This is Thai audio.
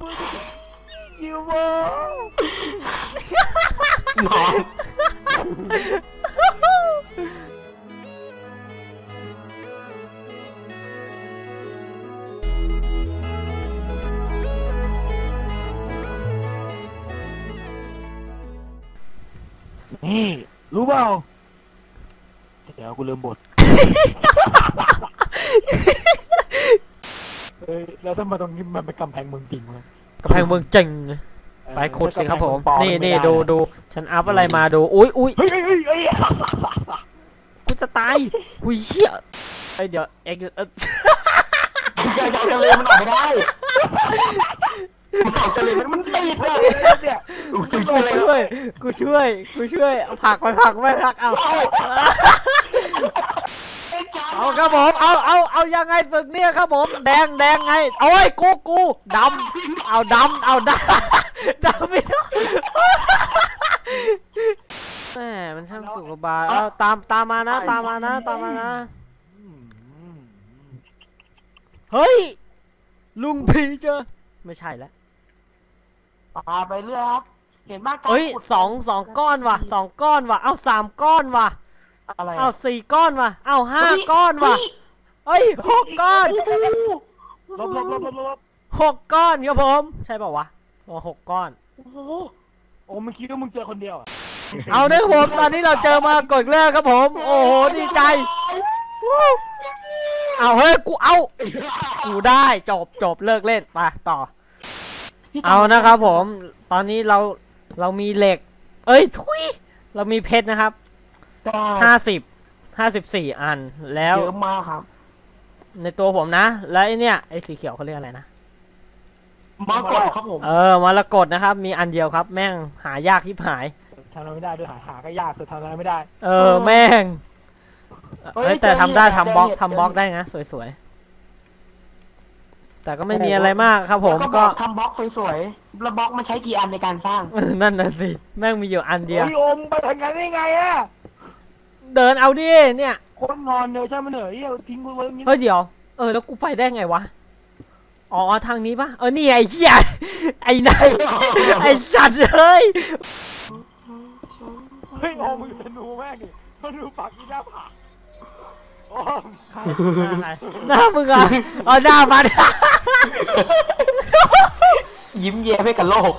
มึงยิวโมนอนนี่รู้ เปล่าเดี๋ยวกูลืมบทเฮ้ยแล้วทำไมตรงนี้มันเป็นกำแพงเมืองจริงวะกำแพงเมืองจริงไปขุดสิครับผม นี่นี่ดูดูฉันอัพอะไรมาดู อุ้ยอุ้ยเฮ้ยเฮ้ยเฮ้ยเฮ้ยกูจะตายหุยเหี้ยไอยเดี๋ยวเอ็กเอ่ออย่าอย่าทะเลมันออกไม่ได้มันออกทะเลมันมันติดอะเนี่ยกูกูช่วยอะไรช่วยกูช่วยกูช่วยเอาผักไปผักไปผักเอา เอาครับผม เอาเอาเอายังไงศึกเนี่ยครับผม แดงแดงไงเอาไอ้ยกูกูดำเอาดำเอาดำดำไม่ได้แม่มันช่างสุขบายเอาตามตามมานะ ตามมานะ ตามมานะ เฮ้ย ลุงพีเจอ ไม่ใช่แล้วปาไปเรื่อยครับ เห็นมากการเอ้ยขุดสองสองก้อนว่ะสองก้อนว่ะ เอาสามก้อนว่ะ อะไรเอาสี่ก้อนว่ะเอาห้าก้อนว่ะเอ้ยหกก้อนลบลบลบลบลบหกก้อนครับผม ใช่ป่าวะโอ้หกก้อน โอ้โหโอ้มึงคิดว่ามึงเจอคนเดียวอะเอาเนยครับผมตอนนี้เราเจอมากดแรกครับผม โอ้โหดีใจวู้เอาเฮ้ยกูเอากูได้จบจบเลิกเล่นไปต่อ เอานะครับผม ตอนนี้เราเรามีเหล็ก เอ้ยทุยเรามีเพชรนะครับ ได้ห้าสิบห้าสิบสี่อันแล้ว เยอะมากครับ ในตัวผมนะ แล้วไอเนี่ยไอสีเขียวเขาเรียกอะไรนะมากดครับผมเออมรกตนะครับ มีอันเดียวครับ แม่งหายากที่หายทำอะไรไม่ได้ด้วยหาหาก็ยากสุดทำอะไรไม่ได้ เออแม่งเฮ้ยแต่ทำได้ทำบล็อกทำบล็อกได้นะสวยๆแต่ก็ไม่มีอะไรมากครับ ผมแล้วก็บอกทำบล็อกสวยๆแล้วบล็อกมันใช้กี่อันในการสร้างนั่นน่ะสิแม่งมีอยู่อันเดียวเฮ้ยโอมไปทำงานได้ไงอะ เดินเอาดิเนี่ยคนนอนเนอะใช่ไหมเหนื่อยเอาทิ้งกูไว้อย่างนี้เฮ้ยเดี๋ยว เออแล้วกูไปได้ไงวะ อ๋อทางนี้ปะเออนี่ไอ้เหี้ยไอ้นายไอ้สัตว์เฮ้ยเฮ้ยโอมมึงสนุกแม่งดิเขาดูปากอีหน้าผากโอมหน้ามึงอะเอาหน้ามัน ยิ้มแย้มให้กับโลก